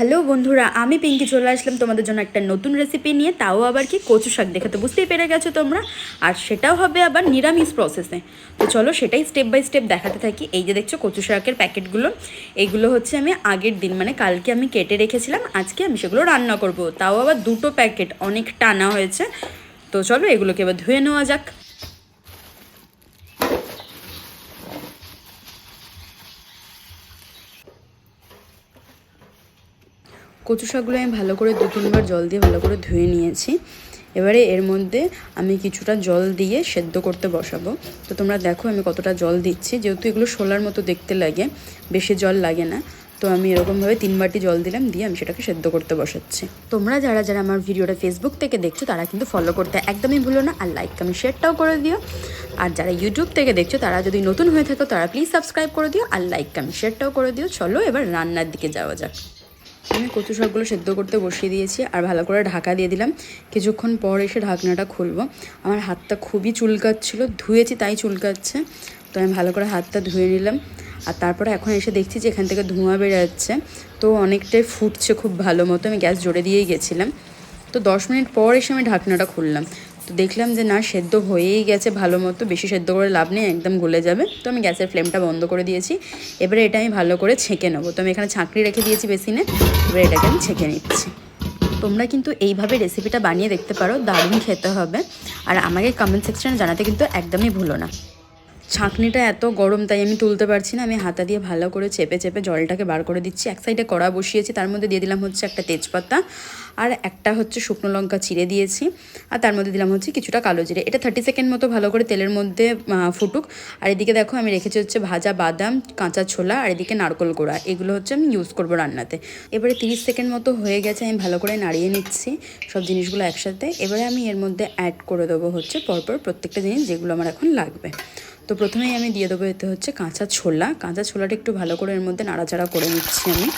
Hello বন্ধুরা, আমি পিঙ্কি চলে আসলাম তোমাদের জন্য একটা নতুন রেসিপি নিয়ে, তাও আবার কি কচু শাক দেখে তো বুঝতেই পেরে গেছো তোমরা? আর সেটাও হবে আবার নিরামিষ প্রসেসে তো চলো সেটাই স্টেপ বাই স্টেপ দেখাতে থাকি। এই যে দেখছ কচু শাকের প্যাকেটগুলো, এইগুলো হচ্ছে আমি আগের দিন মানে কালকে আমি কেটে রেখেছিলাম, আজকে আমি সেগুলো রান্না করব। তাও আবার দুটো প্যাকেট অনেক টানা হয়েছে। তো চলো এগুলোকে এবার ধুয়ে নেওয়া যাক। কচু শাকগুলো আমি ভালো করে দু তিনবার জল দিয়ে ভালো করে ধুয়ে নিয়েছি। এবারে এর মধ্যে আমি কিছুটা জল দিয়ে সেদ্ধ করতে বসাবো। তো তোমরা দেখো আমি কতটা জল দিচ্ছি। যেহেতু এগুলো শোলার মতো দেখতে লাগে, বেশি জল লাগে না। তো আমি এরকমভাবে তিন বাটি জল দিলাম, দিয়ে আমি সেটাকে সেদ্ধ করতে বসাচ্ছি। তোমরা যারা যারা আমার ভিডিওটা ফেসবুক থেকে দেখছ, তারা কিন্তু ফলো করতে একদমই ভুলো না। আর লাইক আমি শেয়ারটাও করে দিও। আর যারা ইউটিউব থেকে দেখছ, তারা যদি নতুন হয়ে থাকো, তারা প্লিজ সাবস্ক্রাইব করে দিও। আর লাইক আমি শেয়ারটাও করে দিও। চলো এবার রান্নার দিকে যাওয়া যাক। আমি কচু শাকগুলো সেদ্ধ করতে বসিয়ে দিয়েছি আর ভালো করে ঢাকা দিয়ে দিলাম। কিছুক্ষণ পর এসে ঢাকনাটা খুলবো। আমার হাতটা খুবই চুলকাচ্ছিলো, ধুয়েছি তাই চুলকাচ্ছে। তো আমি ভালো করে হাতটা ধুয়ে নিলাম। আর তারপরে এখন এসে দেখছি যে এখান থেকে ধোঁয়া বেড়ে যাচ্ছে তো অনেকটাই ফুটছে খুব ভালো মতো। আমি গ্যাস জোরে দিয়েই গেছিলাম। তো দশ মিনিট পর এসে আমি ঢাকনাটা খুললাম। তো দেখলাম যে না, সেদ্ধ হয়েই গেছে ভালো মতো, বেশি সেদ্ধ করে লাভ নেই, একদম গলে যাবে। তো আমি গ্যাসের ফ্লেমটা বন্ধ করে দিয়েছি। এবারে এটা আমি ভালো করে ছেঁকে নেব। তো আমি এখানে ছাঁকড়ি রেখে দিয়েছি বেসিনে। এবারে এটাকে আমি ছেঁকে নিচ্ছি। তোমরা কিন্তু এইভাবে রেসিপিটা বানিয়ে দেখতে পারো, দারুণ খেতে হবে। আর আমাকে কমেন্ট সেকশানে জানাতে কিন্তু একদমই ভুলো না। ছাঁকনিটা এত গরম, তাই আমি তুলতে পারছি না। আমি হাতা দিয়ে ভালো করে চেপে চেপে জলটাকে বার করে দিচ্ছি। এক সাইডে কড়া বসিয়েছি, তার মধ্যে দিয়ে দিলাম হচ্ছে একটা তেজপাতা আর একটা হচ্ছে শুকনো লঙ্কা চিড়ে দিয়েছি। আর তার মধ্যে দিলাম হচ্ছে কিছুটা কালো জিরে। এটা থার্টি সেকেন্ড মতো ভালো করে তেলের মধ্যে ফুটুক। আর এদিকে দেখো, আমি রেখেছি হচ্ছে ভাজা বাদাম, কাঁচা ছোলা আর এদিকে নারকল গোড়া। এগুলো হচ্ছে আমি ইউজ করব রান্নাতে। এবারে তিরিশ সেকেন্ড মতো হয়ে গেছে, আমি ভালো করে নাড়িয়ে নিচ্ছি সব জিনিসগুলো একসাথে। এবারে আমি এর মধ্যে অ্যাড করে দেবো হচ্ছে পরপর প্রত্যেকটা জিনিস যেগুলো আমার এখন লাগবে। তো প্রথমেই আমি দিয়ে দেবো, এতে হচ্ছে কাঁচা ছোলা। কাঁচা ছোলাটা একটু ভালো করে এর মধ্যে নাড়াচাড়া করে নিচ্ছি আমি।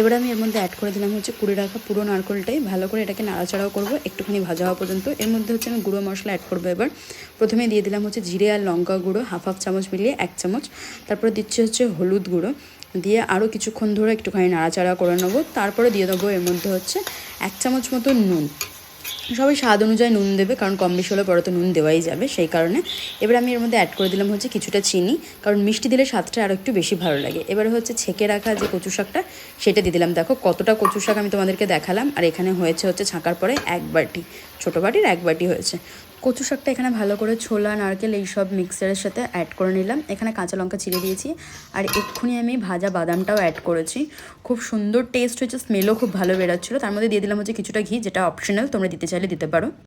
এবার আমি এর মধ্যে অ্যাড করে দিলাম হচ্ছে কুড়ে রাখা পুরো নারকলটাই। ভালো করে এটাকে নাড়াচাড়াও করব, একটুখানি ভাজা হওয়া পর্যন্ত। এর মধ্যে হচ্ছে আমি গুঁড়ো মশলা অ্যাড করব এবার। প্রথমে দিয়ে দিলাম হচ্ছে জিরে আর লঙ্কা গুঁড়ো হাফ হাফ চামচ মিলিয়ে এক চামচ। তারপরে দিচ্ছি হচ্ছে হলুদ গুঁড়ো। দিয়ে আরও কিছুক্ষণ ধরে একটুখানি নাড়াচাড়া করে নেব। তারপরে দিয়ে দেবো এর মধ্যে হচ্ছে এক চামচ মতো নুন। সবাই স্বাদ অনুযায়ী নুন দেবে, কারণ কম বেশি হলে পরে তো নুন দেওয়াই যাবে, সেই কারণে। এবার আমি এর মধ্যে অ্যাড করে দিলাম হচ্ছে কিছুটা চিনি, কারণ মিষ্টি দিলে স্বাদটা আরও একটু বেশি ভালো লাগে। এবারে হচ্ছে ছেঁকে রাখা যে কচু শাকটা, সেটা দিয়ে দিলাম। দেখো কতটা কচু শাক আমি তোমাদেরকে দেখালাম, আর এখানে হয়েছে হচ্ছে ছাঁকার পরে এক বাটি, ছোটো বাটির এক বাটি হয়েছে। কচু শাকটা এখানে ভালো করে ছোলা, নারকেল এইসব মিক্সারের সাথে অ্যাড করে নিলাম। এখানে কাঁচা লঙ্কা ছিঁড়ে দিয়েছি। আর এক্ষুনি আমি ভাজা বাদামটাও অ্যাড করেছি। খুব সুন্দর টেস্ট হয়েছে স্মেলও খুব ভালো বেরোচ্ছিলো। তার মধ্যে দিয়ে দিলাম হচ্ছে কিছুটা ঘি, যেটা অপশনাল তোমরা দিতে চাইলে দিতে পারো।